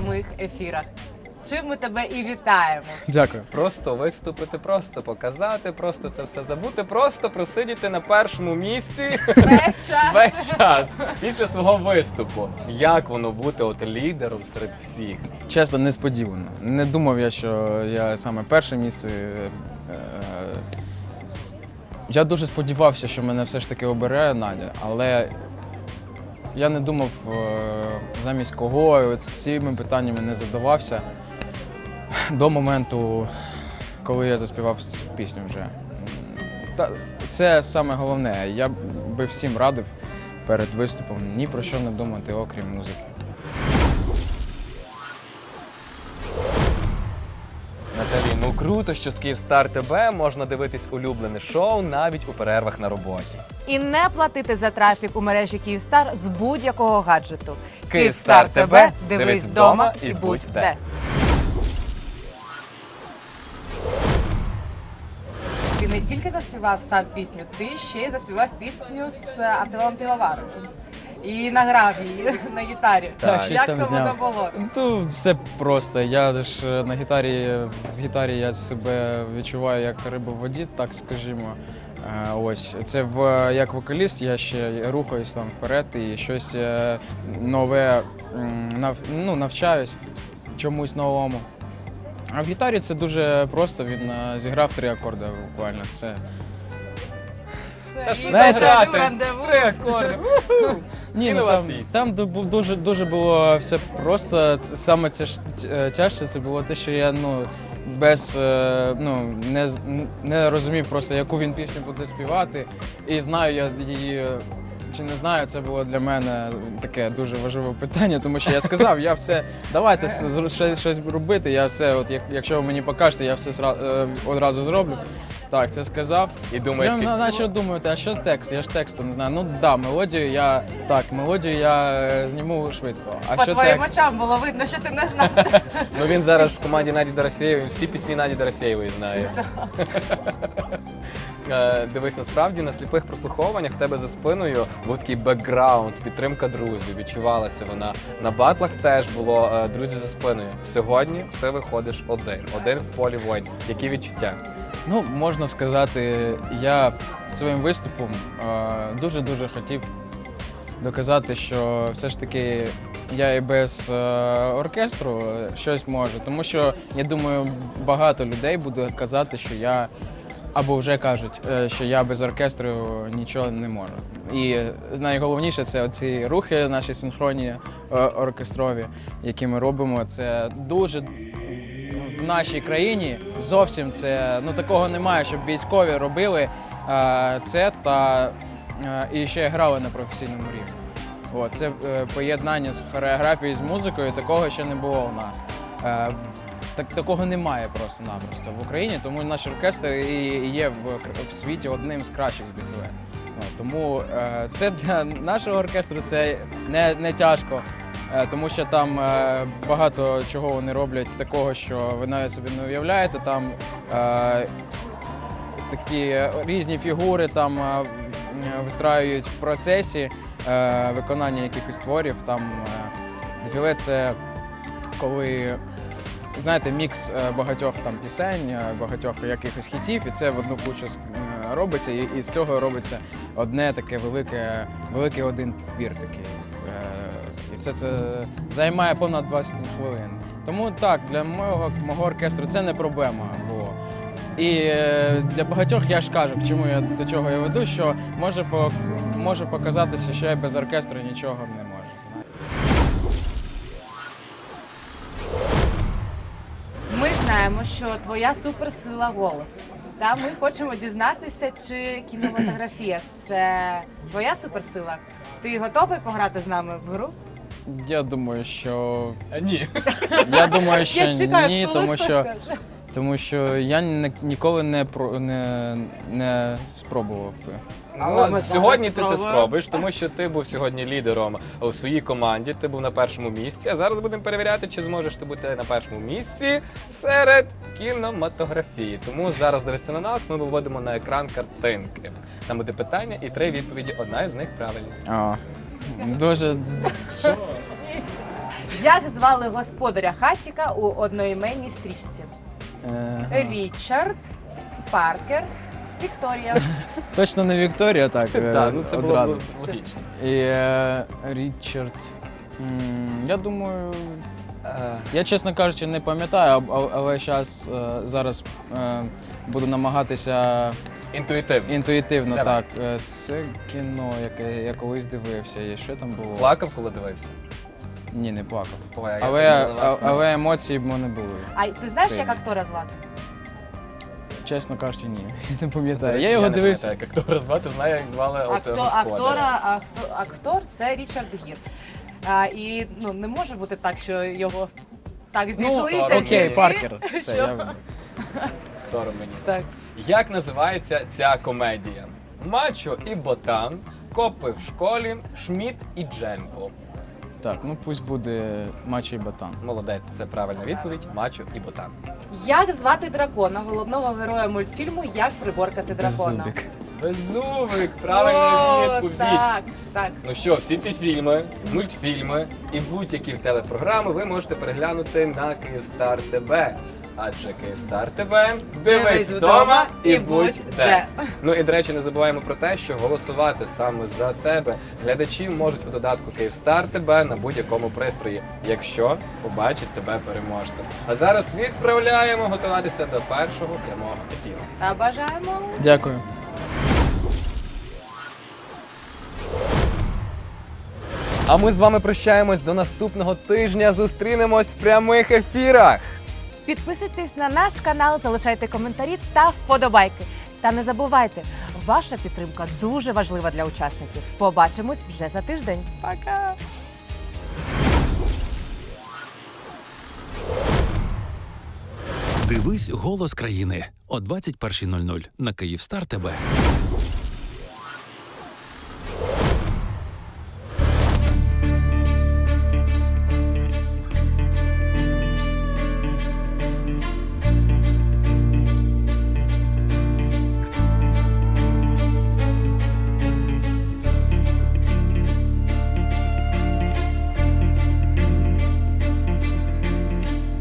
прямих ефірах. З чим ми тебе і вітаємо. Дякую. Просто виступити, просто показати, просто це все забути, просто просидіти на першому місці Весь час. весь час після свого виступу. Як воно бути от лідером серед всіх? Чесно, несподівано. Не думав я, що я саме перше місце. Е, Я дуже сподівався, що мене все ж таки обере Надя, але я не думав е, замість кого, цими питаннями не задавався до моменту, коли я заспівав пісню вже. Та, це саме головне. Я би всім радив перед виступом ні про що не думати, окрім музики. Круто, що з Київстар ТБ можна дивитись улюблене шоу навіть у перервах на роботі. І не платити за трафік у мережі Київстар з будь-якого гаджету. Київстар ТБ, дивись вдома і будь де. Ти не тільки заспівав сам пісню, ти ще й заспівав пісню з Артемом Піловаром. І награв її на гітарі. Так, щось Як там то воно зняв. було? Ну, все просто. Я ж на гітарі, в гітарі я себе відчуваю як риба в воді, так скажімо. Е, Ось це в як вокаліст, я ще рухаюсь там вперед і щось е, нове м, нав, ну, навчаюсь чомусь новому. А в гітарі це дуже просто. Він е, зіграв три акорди буквально. Це Це і знаєте, «Дежавю, грати? рандеву». Ні, ну там, там ду- бу- дуже, дуже було все просто. Це саме тяж, тя- тяжче це було те, що я ну, без е, ну, не, не розумів просто, яку він пісню буде співати. І знаю я її. е, Чи не знаю, це було для мене таке дуже важливе питання, тому що я сказав, я все, давайте щось, щось робити. Я все, от як, якщо ви мені покажете, я все е, одразу зроблю. Так, це сказав. І думаєш, Я під- на, наче думати, а що текст? Я ж тексту не знаю. Ну да, мелодію я так, мелодію я е, зніму швидко. А По що твоїм текст? очам було видно, що ти не знав. Ну він зараз в команді Наді Дорофєєвої, всі пісні Наді Дорофєєвої знає. Е, Дивись, насправді на сліпих прослуховуваннях в тебе за спиною був такий бекграунд, підтримка друзів. Відчувалася вона. На батлах теж було е, друзі за спиною. Сьогодні ти виходиш один, один в полі воїн. Які відчуття? Ну, можна сказати, я своїм виступом дуже дуже хотів доказати, що все ж таки я і без е, оркестру щось можу. Тому що я думаю, багато людей буде казати, що я. Або вже кажуть, е, що я без оркестру нічого не можу. І найголовніше це оці рухи, наші синхронні е, оркестрові, які ми робимо. Це дуже в нашій країні зовсім це ну такого немає, щоб військові робили е, це та е, і ще грали на професійному рівні. О, це е, поєднання з хореографією з музикою, такого ще не було у нас. Е, в- так, такого немає просто-напросто в Україні, тому наш оркестр і є в, в світі одним з кращих з. Ну, тому е, це для нашого оркестру це не, не тяжко. Е, Тому що там е, багато чого вони роблять такого, що ви навіть собі не уявляєте. Там е, такі різні фігури там вистраюють в процесі виконання якихось творів. Там дефіле це коли. Знаєте, мікс багатьох там пісень, багатьох якихось хітів, і це в одну кучу робиться, і з цього робиться одне таке велике, великий один твір такий. І все це займає понад 20 хвилин. Тому так, для мого, мого оркестру це не проблема було. І е, для багатьох я ж кажу, чому я до чого я веду, що може, по, може показатися, що я без оркестру нічого не можу. Ми знаємо, що твоя суперсила голос. Та ми хочемо дізнатися, чи кінематографія це твоя суперсила. Ти готовий пограти з нами в гру? Я думаю, що Е, Ні. я думаю, що Я чекаю, ні, коли тому хтось що скаже. тому що я ні- ніколи не про не, не спробував би. Але Ну, ми сьогодні ти це спробуємо. спробуєш, тому що ти був сьогодні лідером у своїй команді, ти був на першому місці. А зараз будемо перевіряти, чи зможеш ти бути на першому місці серед кінематографії. Тому зараз дивишся на нас, ми виводимо на екран картинки. Там буде питання і три відповіді. Одна із них правильна. А, дуже Як звали господаря хатіка у одноіменній стрічці? Е, Річард, Паркер, Вікторія. Точно не Вікторія, так, е, Так, ну це було одразу. б логічно. І е, Річард. м, Я думаю, Е, я чесно кажучи, не пам'ятаю, а- а- але щас, е, зараз е, буду намагатися Інтуїтивно. інтуїтивно. Давай. Так, Е, це кіно, яке я колись дивився. І що там було? Плакав, коли дивився. Ні, не плакав. Ой, а я Але, так а- заливався. але емоції в мене були. А ти знаєш, як актора звати? Чесно кажучи, ні. Не До пам'ятаю. речі, Я його не дивився. пам'ятаю, Як актора звати, знаю, як звали от Акто, господаря. актора, акто, актор це Річард Гір. А, і ну, не може бути так, що його так зійшлися. соромно. Окей, зірки, Паркер. Все, що- я... Сором мені. Так. Як називається ця комедія? Мачо і Ботан, Копи в школі, Шміт і Дженко. Так, ну пусть буде Мачо і Батан. Молодець, це правильна відповідь. Мачо і Ботан. Як звати дракона, головного героя мультфільму Як приборкати дракона? Беззубик. Беззубик, правильна О, відповідь. Так, так. Ну що, всі ці фільми, мультфільми і будь-які телепрограми ви можете переглянути на Київстар ТВ. Адже Київстар ТВ дивись вдома і будь де. Ну і до речі, не забуваємо про те, що голосувати саме за тебе глядачі можуть у додатку Київстар ТВ на будь-якому пристрої, якщо побачать тебе переможцем. А зараз відправляємо готуватися до першого прямого ефіру. Та бажаємо. Дякую. А ми з вами прощаємось до наступного тижня. Зустрінемось в прямих ефірах. Підписуйтесь на наш канал, залишайте коментарі та вподобайки. Та не забувайте, ваша підтримка дуже важлива для учасників. Побачимось вже за тиждень. Пока! Дивись голос країни о 21.00 на Київстар ТБ.